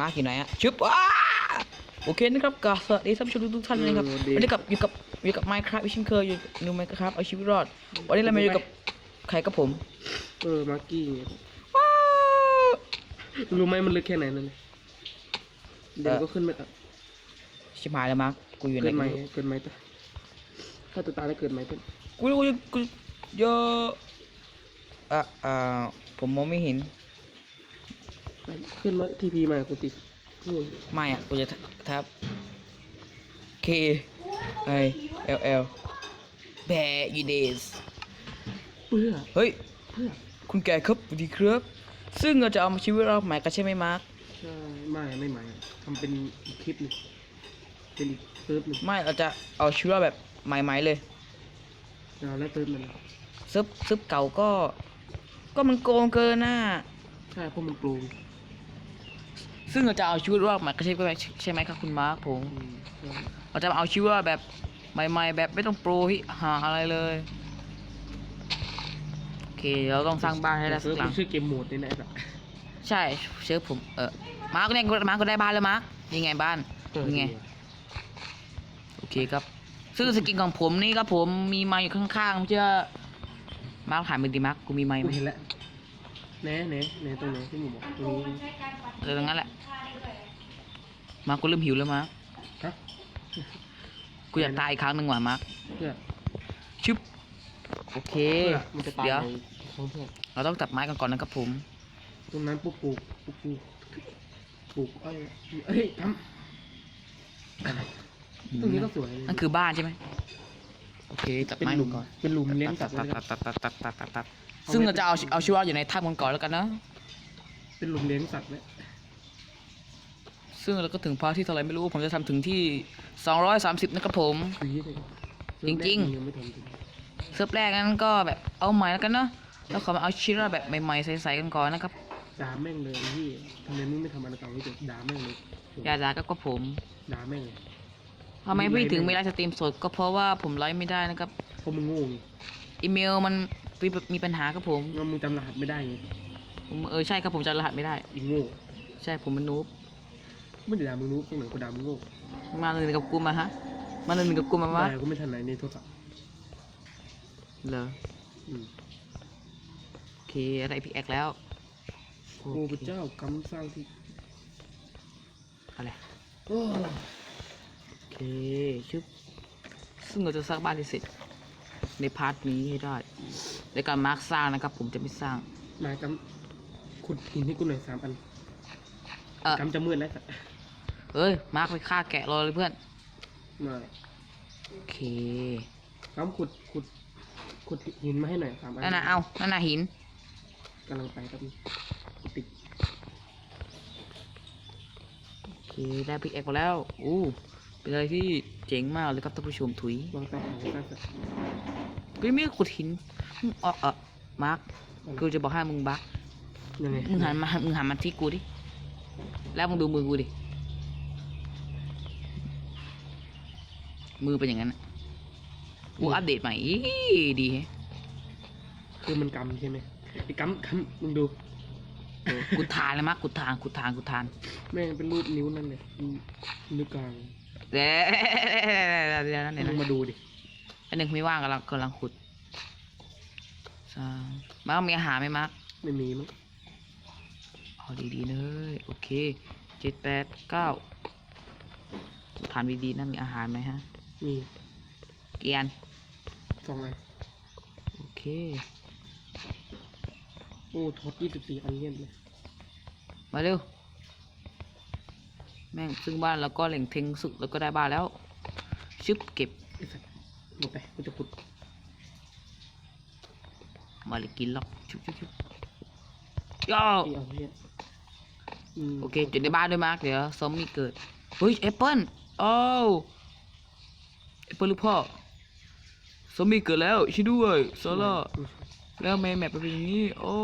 มาร์กอยู่ไหนอะชึบว้าโอเคนะครับก็สวัสดีท่านผู้ชมทุกๆท่านนะครับเออดีวันนี้กับอยู่กับอยู่กับ Minecraft อีกเช่นเคยอยู่นู Minecraft เอาชีวิตรอดวันนี้เรามาอยู่กับใครกับผม เออมาร์กี้ไงว้าวรู้ไหมมันลึกแค่ไหนนั่นเลยเดี๋ยวก็ขึ้นไปอะชิบหายแล้วมาร์กกูอยู่ไหนเกิดไหมกูเกิดไหมตัวถ้าตัวตายแล้วเกิดไหมตัวกูรู้กูกูเยอะอะอ่าผมมองไม่เห็น ขึ้นมาทีพีมากูติดนู่นไม่อะกูจะทับ K I L L Bear y d a y s เพื่อเฮ้ย เพื่อคุณแก่ครับสวัสดีครับ ซึ่งเราจะเอามาชีวิตเราใหม่กันใช่ไหมมาร์คใช่ไม่ไม่ไม่ทำเป็นอีกคลิปหนึงเป็นอีกเติร์ฟหนึ่งไม่เราจะเอาชีวิตเราแบบใหม่ ๆ เลยเอาแล้วเติร์ฟมันซึบซึบเก่าก็ ก็มันโกงเกินน่ะใช่เพราะมันปลูก ซึ่งเราจะเอาชีวิตรอดใหม่กันใช่ไหมใช่ไหมครับคุณมาร์คผมอืมใช่เราจะมาเอาชีวิตรอดแบบใหม่ ๆ แบบไม่ต้องโปรฮิหาอะไรเลยโอเคเราต้องสร้างบ้านให้ได้สัเซิร์กฟหลัมังนชื่อเกมโหมดนี่นะไอ้แบบใช่เชื่อผมเออมาร์คเนี่ยมาร์คก็ได้บ้านแล้วมาร์คยังไงบ้านยังไงโอเคครับ ซึ่งสกินของผมนี่ครับผมมีไม้อยู่ข้างๆเชื่อมาร์คถ่ายมือดีมาร์คกูมีไม้ไหกูมเห็นแล้ว แหน่แหน่แหน่ตรงไหนที่หมูบอกตรงนี้เออตรงนั้นแหละ มาร์คกูเริ่มหิวแล้วมาร์คฮะกูอยากตายอีกครั้งหนึ่งว่ะมาร์คเพื่อชึบโอเค เพื่อมันจะตายเดี๋ยวของเพื่อนเราต้องตัดไม้กันก่อนนะครับผม ตรงนั้นปลูกปลูกปลูกปลูกปลูกอ้อยเอ้ยทำอะไรตรงนี้ก็สวยนั่นคือบ้านใช่ไหมโอเคตัดเป็นไม้หลุกัมนก่อนเป็นหลุมเลี้ยงสัตว์ตัไว้ดนะครับตัดตัดตัดตัดตัดตัด ซึ่งเราจะเอาเอาชีวิตรอดอยู่ในถ้ำกันก่อนแล้วกันนะ เป็นหลุมเลี้ยงสัตว์ไว้ซึ่งเราก็ถึงพาร์ทที่เท่าไหรไม่รู้ ผมจะทำถึงที่ 230 นะครับผมสีเลยจริงๆยังไม่ทำจริงเซิร์ฟแรกนั้นก็แบบเอาใหม่แล้วกันเนาะ แล้วขอมาเอาชีวิตรอดแบบใหม่ๆใสๆกันก่อนนะครับด่าแม่งเลยไอ้ที่ทำไมมึงไม่ทำอันเก่าไม่จบด่าแม่งเลยอย่าด่าก็ก็ผม ด่าแม่งเลยทำไมพี่ถึงไม่ไลฟ์สตรีมสดก็เพราะว่าผมไลฟ์ไม่ได้นะครับเพราะมึงโง่ไงอีเมลมัน มีมีปัญหาครับผม งั้นมึงจำรหัสไม่ได้ไงผมเออใช่ครับผมจำรหัสไม่ได้ อีโง่ใช่ผมมันนูบไม่ได้ด่ามึงรู้ตรงไหนกูด่ามึงโง่มาเลยกับกูมาฮะ มาเลยกับกูมาวะแต่กูไม่ทันไหนในโทรศัพท์เหรออืมโอเคอะไรพี่แอกแล้วโอ้พระเจ้ากำสร้างที่อะไรโอ้โอเคชึบซึ่งเราจะสร้างบ้านที่เสร็จ ในพาร์ทนี้ให้ได้ในการมาร์คสร้างนะครับ ผมจะไม่สร้างนายกำขุดหินให้กูหน่อยสามอันเออกำจะมืดแล้วสัตว์เอ้ยมาร์คไปฆ่าแกะรอเลยเพื่อนมาโอเคกำขุดขุดขุดหินมาให้หน่อยสามอันนั่นน่ะเอานั่นน่ะหินกำลังไปครับติดโอเคได้พิกแอกมาแล้วอู้ เป็นอะไรที่เจ๋งมากเลยครับท่านผู้ชมถุยวางใต้หางใต้สัตว์กูยังไม่ได้ขุดหินมึงเออเออมาร์คกูจะบอกให้มึงบักยังไงมึงหันมามึงหันมาที่กูดิแล้วมึงดูมือกูดิมือเป็นอย่างนั้นน่ะกูอัปเดตใหม่อีดีแฮะคือมันกำใช่ไหมไอ้กำกำมึงดูเออกูทานแล้วมั้ยกูทานกูทานกูทานแม่งเป็นรูปนิ้วนั่นเลยนิ้วกลาง เดี๋ยวเดี๋ยวนั่นเดี๋ยวมึงนะมาดูดิอันหนึ่งไม่ว่างกำลังกำลังขุดสามมาร์คมีอาหารไหมมาร์คไม่มีมั้งเอาดีๆเลยโอเคเจ็ดแปดเก้าถามดีๆนะมีอาหารไหมฮะ มีเกียน สองอันโอเค โอ้ทอดยี่สิบสี่อันเยี่ยมเลยมาเร็ว แม่งซึ่งบ้านเราก็เหล่งเทงสุดแล้วก็ได้บ้านแล้ว ชึบเก็บไอ้สัตว์ลงไปกูจะขุด มาเลยกินหรอกชุบชุบชุบย่อไอ้เอาเนี่ยมโอเคจุดในบ้านด้วยมาร์คเดี๋ยวซอมมี่เกิดเฮ้ยแอปเปิ้ลโอ้าวแอปเปิ้ลลูกพ่อซอมมี่เกิดแล้วช่วยด้วยโซล่าอืมแล้วทำไมแมปมันเป็นอย่างนี้ โอ้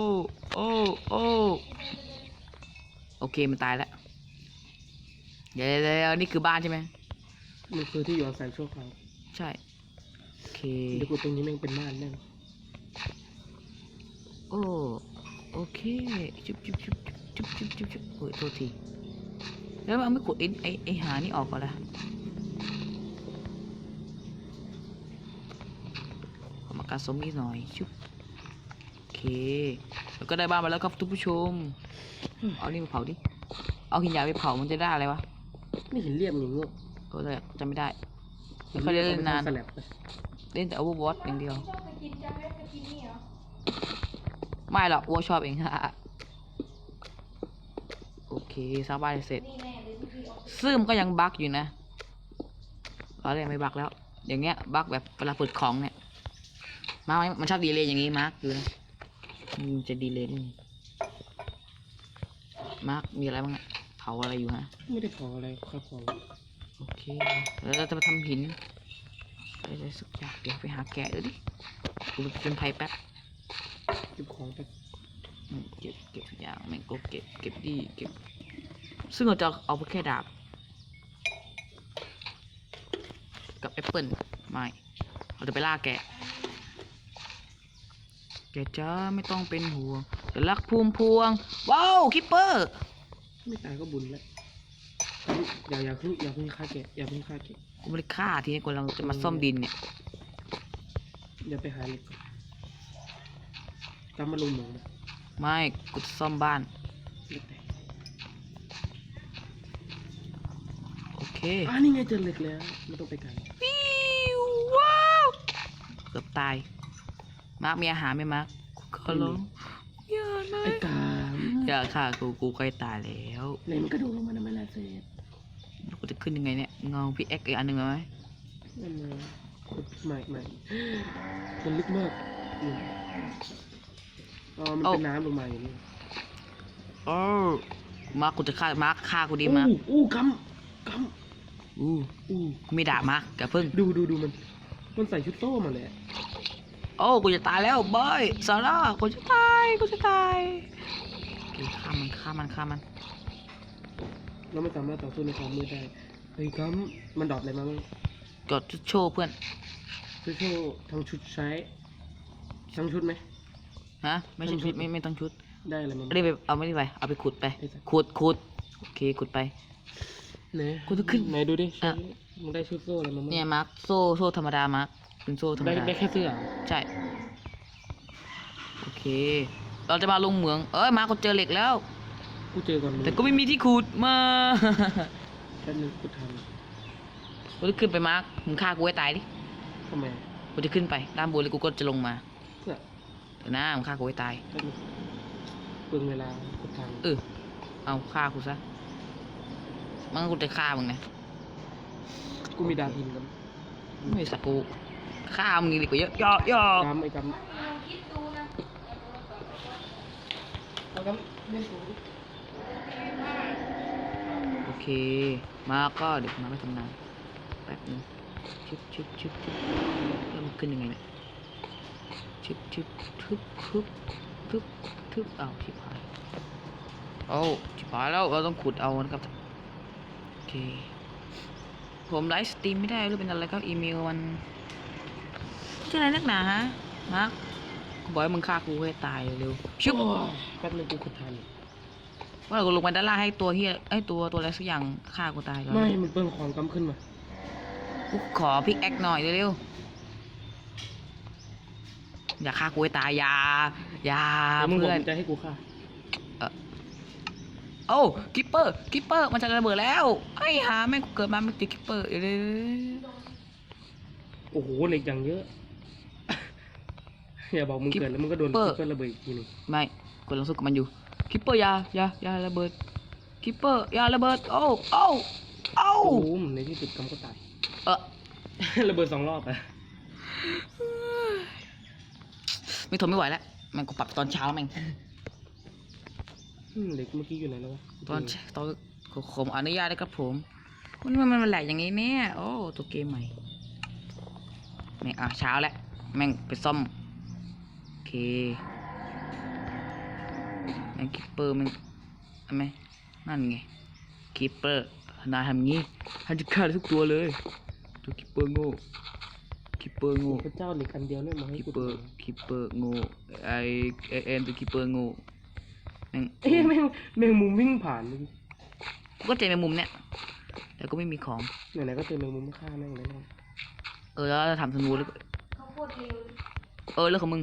โอ้โอ้โอเคมันตายแล้ว เดี๋ยวเดี๋ยวเดี๋ยวนี่คือบ้านใช่ไหมมันคือที่อยู่อาศัยชั่วคราวใช่ โอเค เดี๋ยวกูตรงนี้แม่งเป็นบ้านแม่งโอ้ โอเค จุ๊บจุ๊บจุ๊บจุ๊บจุ๊บจุ๊บจุ๊บโอ้ยโทษที แล้วมันไม่ขุดไอ้ไอ้ไอ้หานี่ออกก่อนละขอมาการซอมบี้หน่อยชุบโอเค แล้วก็ได้บ้านมาแล้วครับทุกผู้ชม เอานี่มาเผาดิ เอาหินหยาบไปเผามันจะได้อะไรวะ ไม่เห็นเรียบอย่างเงี้ยก็เลยจำไม่ได้ไม่ค่อยได้เล่นนานสลับไปเล่นแต่ Overwatch อย่างเดียว ชอบไปกินจาเวสไปกินนี่เหรอไม่หรอกวัวชอบเองฮะโอเคสร้างบ้านเสร็จ นี่แน่เลยพี่ออกซึ่งมันก็ยังบั๊กอยู่นะตอนแรกไม่บั๊กแล้ว อย่างเงี้ยบั๊กแบบเวลาเปิดของเนี่ย มาร์คมันชอบดีเลยอย่างงี้มาร์คดูนะมันจะดีเลยนี่มาร์คมีอะไรบ้างเนี่ย เผาอะไรอยู่ฮะ ไม่ได้ขออะไรครับของโอเคแล้วเราจะมาทำหินอะไรสักอย่างเดี๋ยวไปหาแกะเออดิกูไปเป็นไพแป๊บเก็บของไปอืมเก็บเก็บทุกอย่างแม่งก็เก็บเก็บดีเก็บ ซึ่งเราจะเอาไปแค่ดาบ กับแอปเปิลไม่เราจะไปล่าแกะแกจ้าไม่ต้องเป็นห่วงจะรักภูมิพวง ว้าวคิปเปอร์ ไม่ตายก็บุญแล้วอย่าอย่าเพิ่งอย่าเพิ่งฆ่าแกะอย่าเพิ่งฆ่าแกะกูไม่ได้ฆ่าทีนี้กูกำลังจะมาซ่อมดินเนี่ยอย่าไปหาเหล็กก่อนตามมาลงเหมืองนะไม่กูจะซ่อมบ้าน เหล็กแตกโอเคอ่านี่ไงเจอเหล็กแล้วไม่ต้องไปไกลวิวว้าวเกือบตายมาร์คมีอาหารไหมมาร์คกูขอร้องอย่านะไอ้กา มอย่าฆ่ากูกูใกล้ตายแล้วเลยมันกระโดดลงมาทำไมล่ะเสร็จกูจะขึ้นยังไงเนี่ยเงาพี่เอ็กอีกอันหนึ่งไหมนั่นเลยขุดใหม่ใหม่มันลึกมากอืมอ๋อมันเป็นน้ำลงมาอย่างนี้โอ้มาร์คกูจะฆ่ามาร์คฆ่ากูดีมาร์คอู้อู้กำกอู้ำอู้กูไม่ด่ามาร์คอย่าเพิ่งดูดูดูมัน มันใส่ชุดโซ่มาเลยอะโอ้กูจะตายแล้วบอยซาร่ากูจะตายกูจะตาย โอเคฆ่ามันฆ่ามันฆ่ามัน เราไม่สามารถต่อสู้ในความมืดได้เฮ้ยกำมันดรอปอะไรมาบ้างกดโชว์เพื่อน ชุดโซ่ทั้งชุดใช้ทั้งชุดไหม ฮะ ไม่ใช่ชุดไม่ไม่ต้องชุด ได้อะไรมาไม่ได้ไปเอาไม่ได้ไป เอาไปขุดไปไอ้สัสขุดขุดโอเคขุดไป ไหนกูจะขึ้นไหนดูดิอะ มึงได้ชุดโซ่อะไรมาบ้างเนี่ยมาร์คโซ่โซ่ธรรมดามาร์คเป็นโซ่ธรรมได้ดาได้แค่เสื้อเหรอใช่ โอเค เราจะมาลงเหมือง เอ้ยมาก็เจอเหล็กแล้ว กูเจอก่อนเลยแต่ก็ไม่มีที่ขุดมาแป๊บนึงกูทกูจะขึ้นไปมาร์คมึงฆ่ากูให้ตายดิำทำไมกูจะขึ้นไปด้านบนแล้วกูก็จะลงมาเพื่อเดี๋ยวนะมึงฆ่ากูให้ตายแป๊บนึงเปลืองเวลากูทางเออ เอาฆ่ากูซะมันกูจะฆ่ามึงนะ กูมีดาบหินกันไม่สักกูฆ่ามึงดีกว่าเยอะย่อย่อ กำไอ้กำ ลองคิดดูนะ เอากำเล่นกูดิ โอเค มาก็เดี๋ยวมาไปทำงานแป๊บนึงชึบชึบชึบชึบแล้วมันขึ้นยังไงเนี่ยชึบชึบทึบทึบทึบทึบเอาชิบหายเอาชิบหายแล้วเราต้องขุดเอานะครับโอเคผมไลฟ์สตรีมไม่ได้หรือเป็นอะไรครับอีเมลมันชื่ออะไรนักหนาฮะมาร์ค กูบอกให้มึงฆ่ากูให้ตายเร็วๆชึบโอ้ยแป๊บนึงกูขุดทานว่าเราลงไปด้านล่างให้ตัวเฮียไอ้ยตัวตัวอะไรสักอย่างฆ่ากูตายก่อนไม่มันเปลืองของกำขึ้นมากูขอพิกแอคหน่อยเร็วๆอย่าฆ่ากูให้ตายอย่าอย่าแล้วมึงบอเพื่กอนมึงจะให้กูฆ่าโอ้กิปเปอร์กิปเปอร์มันจะระเบิดแล้วไอ้หาแม่งกูเกิดมาไม่ติดกิปเปอร์เดี๋ยวๆโอ้โหเหล็กอย่างเยอะ อย่าบอกมึงเกิดแล้วมึงก็โดนเปิดคิปเปอร์ระเบิดอีกทีหนึงๆไม่กูลองสู้กับมันอยู่กิปเปอร์อย่าอย่าอย่าระเบิดกิปเปอร์อย่าระเบิดโอ้โอ้โอ้โอ้โหในที่สุดกำก็ตาย เออระเบิดสองรอบอะไม่ทนไม่ไหวแล้วแม่งกูปรับตอนเช้าแม่งอืมเหล็กเมื่อกี้อยู่ไหนแล้ววะตอนเช้าตอนผมอนุญาตนะครับผมมันมันมันแหลกอย่างนี้เนี่ยโอ้ตัวเกมใหม่แม่งอะเช้าแล้วแม่งไปซ่อม โอเคแม่งคิปเปอร์แม่งเห็นไหมนั่นไงคิปเปอร์นายทำงี้ฮันจะฆ่าได้ทุกตัวเลยตัวคิปเปอร์โง่คิปเปอร์โง่พระเจ้าเหล็กอันเดียวเนี่ยมาให้คิปกูเปอร์คิปเปอร์โง่ไอไอเอ็นตัวคิปเปอร์โง่แม่งเอ้ยแม่งแม่งมุมวิ่งผ่านเมื่อกี้กูก็เจอแมงมุมเนี่ยแต่ก็ไม่มีของไหนๆก็เจอแมงมุมไม่ฆ่าแม่งเลยนะเออแล้วเราทำธนูแล้วเขาโคตรเร็วเออเรื่องของมึง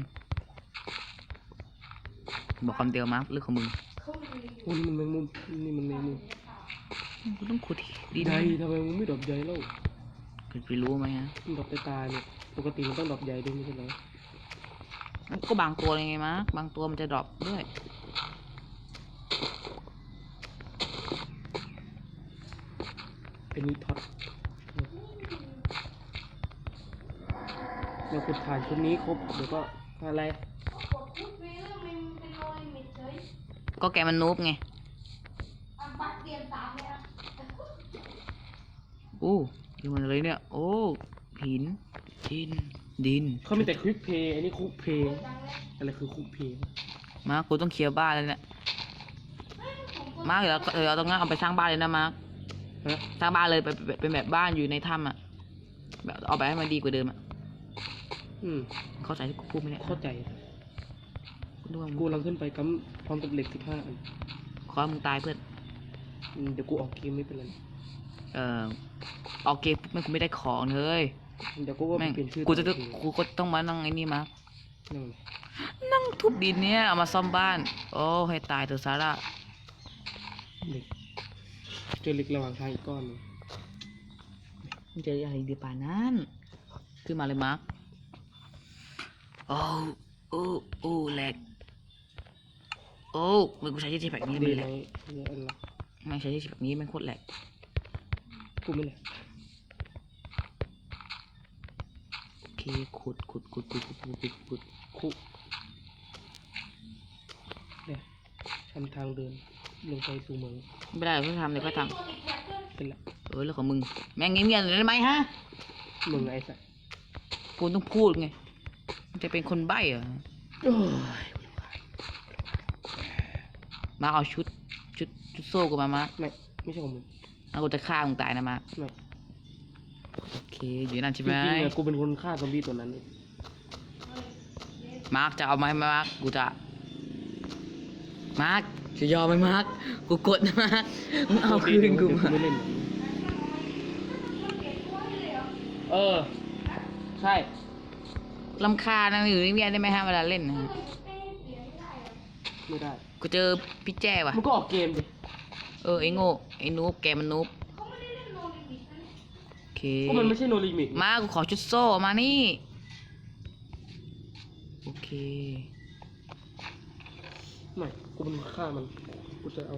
บอกคำเดียวมาร์คเรื่องของมึงเขาเร็วโอ้นี่มันแมงมุมนี่มันแมงมุมกูต้องขุดดีใหนะญ่ทำไมมึงไม่ดอกใหญ่แล้วคุณไปรู้ไหมฮะมันดอกตาเนี่ยปกติมันต้องดอกใหญ่ด้วยไม่ใช่เหรอก็บางตัวไงมาร์คบางตัวมันจะดรอปด้วยไอ้นี่ท็อตเดี๋ยวขุดฐานชุดนี้ครบเดี๋ยวก็อะไร กดพุทเวลมันเป็นโนลิมิตเฉย ก็แกมันนูบไงอันบัตรเตรียมตามเลยอะโอ้ดูมันเลยเนี่ย โอ้ หิน ดิน ดิน เขามีแต่ควิกเพย์อันนี้คุกเพย์จังเลยอะไรคือคุกเพย์มาร์คกูต้องเคลียร์บ้านแล้วเนี่ยมาร์คเดี๋ยวเราเดี๋ยวเราต้องงั้นเอาไปสร้างบ้านเลยนะมาร์คฮะสร้างบ้านเลยไปไปเป็นแบบบ้านอยู่ในถ้ำอะ แบบเอาไปให้มันดีกว่าเดิมอะอืมเข้าใจที่กูพูดไหมเนี่ยเข้าใจกู ดูว่ามึงกูกำลังขึ้นไปกำพร้อมกับเหล็กสิบห้าอันขอให้มึงตายเพื่อนอืมเดี๋ยวกูออกเกมไม่เป็นไรเอ่อออกเกมปุ๊บแม่งกูไม่ได้ของเลยเดี๋ยวกูว่าแม่งเปลี่ยนชื่อกูจะตัต้องวเองกูก็ต้องมานั่งไอ้นี่มา นั่นไงนั่งทุบดินเนี่ยเอามาซ่อมบ้าน โอ้ให้ตายเถอะซาร่าเหล็กเจอเหล็กระหว่างทางอีกก้อนหนึงมึงจะอะไรดีป่านนั้นขึ้นมาเลยมาร์คโอ้โอ้โอ้แหลก โอ้มึงกูใช้ที่แบบนี้ดีไม่ไหแหมลกเนี่ยอันละไม่ใช้ที่แบบนี้มันโคตรแหลกกูไม่แหละโอเคขุดขุดขุดขุดขุดขุดขุดขุดคุเนี่ยทำทางเดินลงไปสู่เมืองไม่ได้ก็ทำเดี๋ยวก็ทตัวติดแท็กเกอร์เป็นละำเออเรื่องของมึงแม่งเงียบๆหน่อยได้ไหมฮะเมืองไอ้สัสกูต้องพูดไงมันจะเป็นคนใบ้เหรอโอ้ย มาเอาชุด ชุดชุดโซ่กูมามาไม่ไม่ใช่ของมึงเอากูจะฆ่ามึงตายนะมาไม่โอเคอยู่นั่นจใช่ริไหมงๆอะกูเป็นคนฆ่าซอมบี้ตัวนั้นเองมาร์กจะเอาไหมมาร์กกูจะมาร์กจะยอมไหมมาร์กกูกดนะมาร์กมึงเอาคืนกูมาไม่เล่นมันเปลี่ยนตัวให้เลยเหรอเออ ใช่ลำคาญนะอยู่เงียบๆได้ไหมฮะเวลาเล่นนะฮะเอ้ยเปลี่ยนไม่ได้เหรอไม่ได้ กูเจอพี่แจ้ว่ะ มันก็ออกเกมดิเออไอ้โง่ไอ้นูบแกมันนูบเขาไม่ได้เล่นโนลิมิตนะเนี่ยโอเคก็มันไม่ใช่โนลิมิตมากูขอชุดโซ่มานี่ โอเค ไม่กูเป็นคนฆ่ามัน กูจะเอา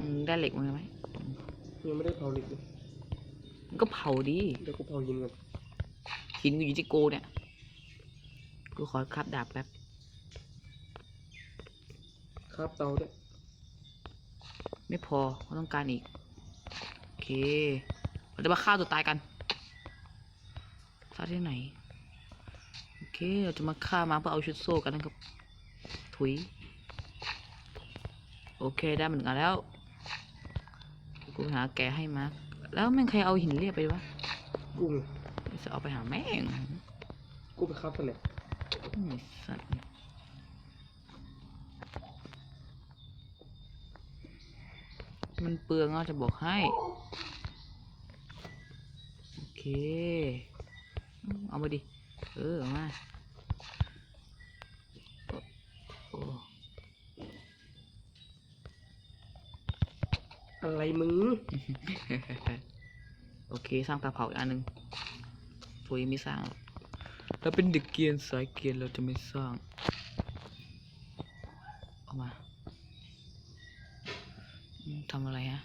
อืมได้เหล็กมาไหมยังไม่ได้เผาเหล็กเลยมันก็เผาดีเดี๋ยวกูเผาหินก่อนหินกูอยู่ที่โกเนี่ย กูขอคับดาบแป๊บ ครับเตาด้วย ไม่พอเขาต้องการอีก โอเค เราจะมาฆ่าตัวตายกันฆ่าที่ไหน โอเค เราจะมาฆ่ามาเพื่อเอาชุดโซ่กันนะครับ ถุย โอเคได้เหมือนกันแล้วกูหาแกะให้มาแล้วแม่งใครเอาหินเรียบไปวะกูไงจะเอาไปหาแม่ง กูไปครับสแลบอืมสัตว์ มันเปลืองอะจะบอกให้ โอเคอืมเอามาดิ เออเอามาโอ้โอ้อะไรมึง โอเค สร้างเตาเผาอีกอันหนึ่งตัวยังไม่สร้างหรอกเราเป็นเด็กเกรียนสายเกรียนเราจะไม่สร้างเอามาอืม ทำอะไรฮะ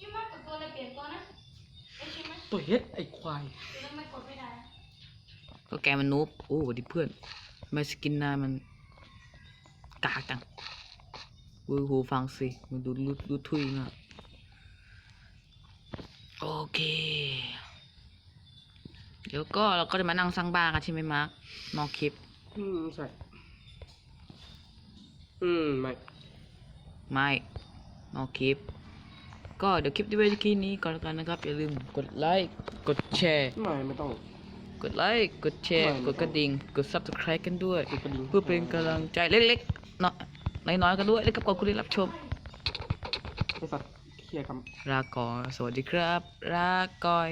ยี่มากกว่าตัวเลยเปลี่ยนตัวนะเอ้ยใช่ไหมตัวเฮ็ดไอ้ควายแล้วไม่กดไม่ได้อะก็แกมันนูบโอ้สวัสดีเพื่อนทำไมสกินหนายมันกากจังเวอร์หูฟังสิมันดูรูดูทุยมากโอเค เดี๋ยวก็เราก็จะมานั่งสร้างบ้านกันใช่ไหมมาร์คนอกคลิป อืมใช่อืมไม่ ไม่นอกคลิป ก็เดี๋ยวคลิปที่ไว้ที่นี้ก่อนแล้วกันนะครับ อย่าลืมกดไลค์กดแชร์ ไม่ไม่ต้อง กดไลค์กดแชร์ไม่ไม่กดกระดิ่งกด subscribe กันด้วย กดกระดิ่ง เพื่อเป็นกำลังใจเล็กๆเนาะน้อยๆกันด้วยและกับกดคุณได้รับชมไอสัตว์เขี่ยคำ ลาก่อนสวัสดีครับลาก่อย